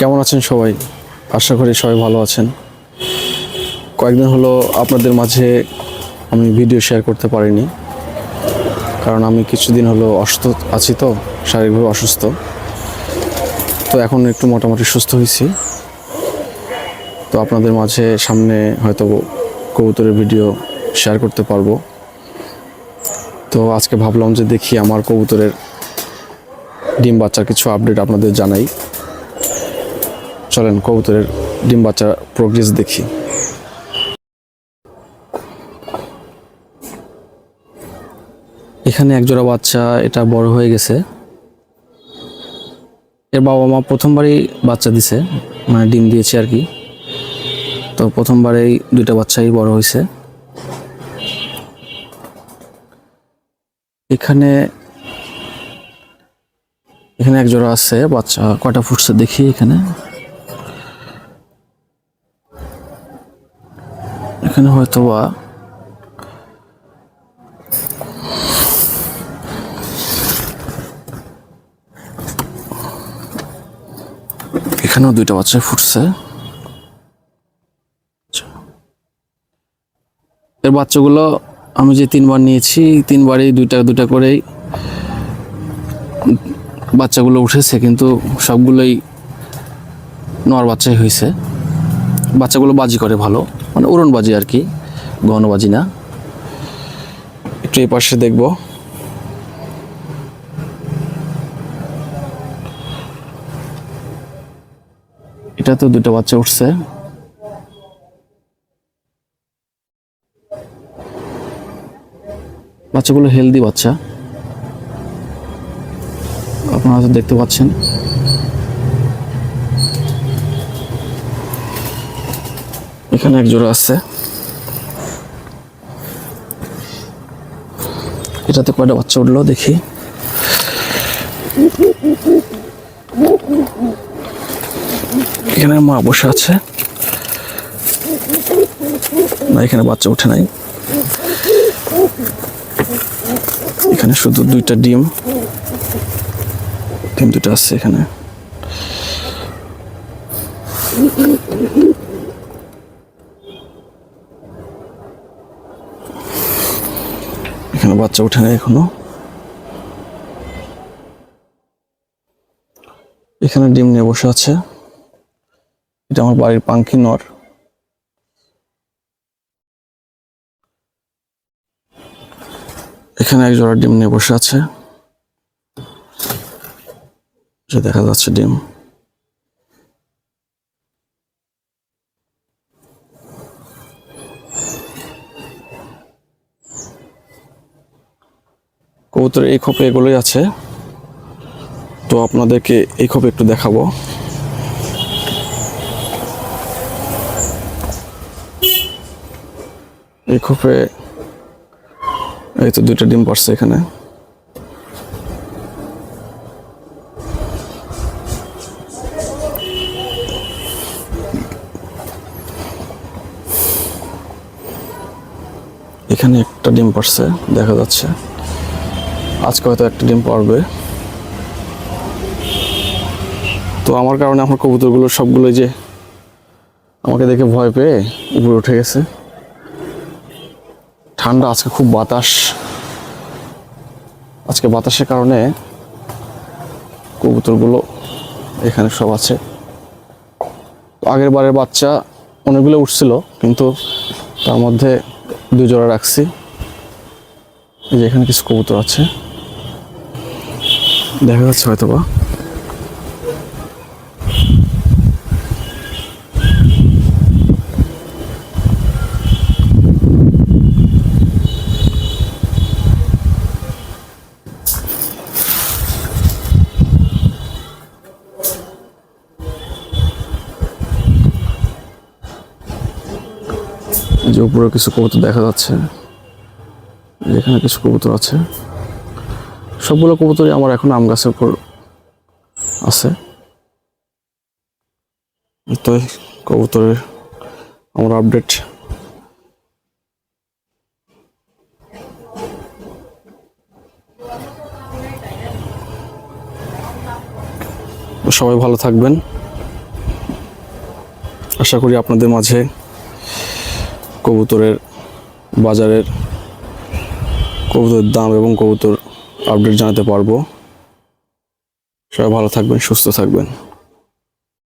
কেমন আছেন সবাই? আশা করি সবাই ভালো আছেন। কয়েকদিন হলো আপনাদের মাঝে আমি ভিডিও শেয়ার করতে পারিনি। কারণ আমি কিছুদিন হলো অসুস্থ আছি তো, শারীরিকভাবে অসুস্থ। তো এখন একটু মোটামুটি সুস্থ হয়েছি। তো আপনাদের মাঝে সামনে হয়তো কবুতরের ভিডিও শেয়ার করতে পারব। তো আজকে ভাবলাম যে দেখি আমার কবুতরের ডিম বাচ্চার কিছু আপডেট আপনাদের জানাই। চলেন কবুতরের ডিম বাচ্চার প্রোগ্রেস দেখি। এখানে একজোড়া বাচ্চা, এটা বড় হয়ে গেছে। এর বাবা মা প্রথমবারই বাচ্চা দিছে মানে ডিম দিয়েছে আর কি। তো প্রথমবারেই দুইটা বাচ্চাই বড় হয়েছে। এখানে এখানে একজোড়া আছে, বাচ্চা কয়টা ফুটছে দেখি এখানে। এখানে হয়তো বা এখানেও দুইটা বাচ্চা ফুটছে। আচ্ছা। এর বাচ্চাগুলো আমি যে তিনবার নিয়েছি, তিনবারই দুইটা দুইটা করেই বাচ্চাগুলো উঠেছে, কিন্তু সবগুলোই নর বাচ্চাই হয়েছে। বাচ্চাগুলো বাজি করে ভালো। মানে উড়ন বাজি আর কি গহন বাজি না। একটু এই পাশে দেখব। এটা তো দুটো বাচ্চা উঠছে। বাচ্চাগুলো হেলদি বাচ্চা। আপনারা দেখতে পাচ্ছেন। এখানে এক জোড়া আছে। এটাতে কয়টা বাচ্চা উঠল দেখি। এখানে মা বসে আছে। না, এখানে বাচ্চা উঠে নাই। এখানে শুধু দুইটা ডিম। ডিম দুটো আছে এখানে। এখানে বাচ্চা উঠে নাই এখনও। এখানে ডিম নিয়ে বসে আছে। এটা আমার বাড়ির পাঙ্কি নর। এখানে এক জোড়া ডিম নিয়ে বসে আছে। দেখা যাচ্ছে ডিম। কবুতর এই খোপে এগুলোই আছে। তো আপনাদেরকে এই খোপে একটু দেখাবো। এই খোপে এই তো দুইটা ডিম পারছে এখানে। এখানে একটা ডিম পারছে দেখা যাচ্ছে। আজকে হয়তো একটা ডিম পারবে। তো আমার কারণে আমার কবুতরগুলো সবগুলো যে আমাকে দেখে ভয় পেয়ে উপরে উঠে গেছে। ঠান্ডা, আজকে খুব বাতাস। আজকে বাতাসের কারণে কবুতরগুলো এখানে সব আছে। আগের বারের বাচ্চা অনেকগুলো উঠছিল, কিন্তু তার মধ্যে দুজোড়া রাখছি। এই যে এখানে কিছু কবুতর আছে। দেখা যাচ্ছে হয়তো বা। যে উপরে কিছু কবুতর দেখা যাচ্ছে যেখানে কিছু কবুতর আছে। সবগুলো কবুতরই আমার এখন আম গাছের উপর আছে। তো কবুতরের আমার আপডেট সবাই ভালো থাকবেন। আশা করি আপনাদের মাঝে কবুতরের বাজারের কবুতরের দাম এবং কবুতর আপডেট জানাতে পারব। সবাই ভালো থাকবেন সুস্থ থাকবেন।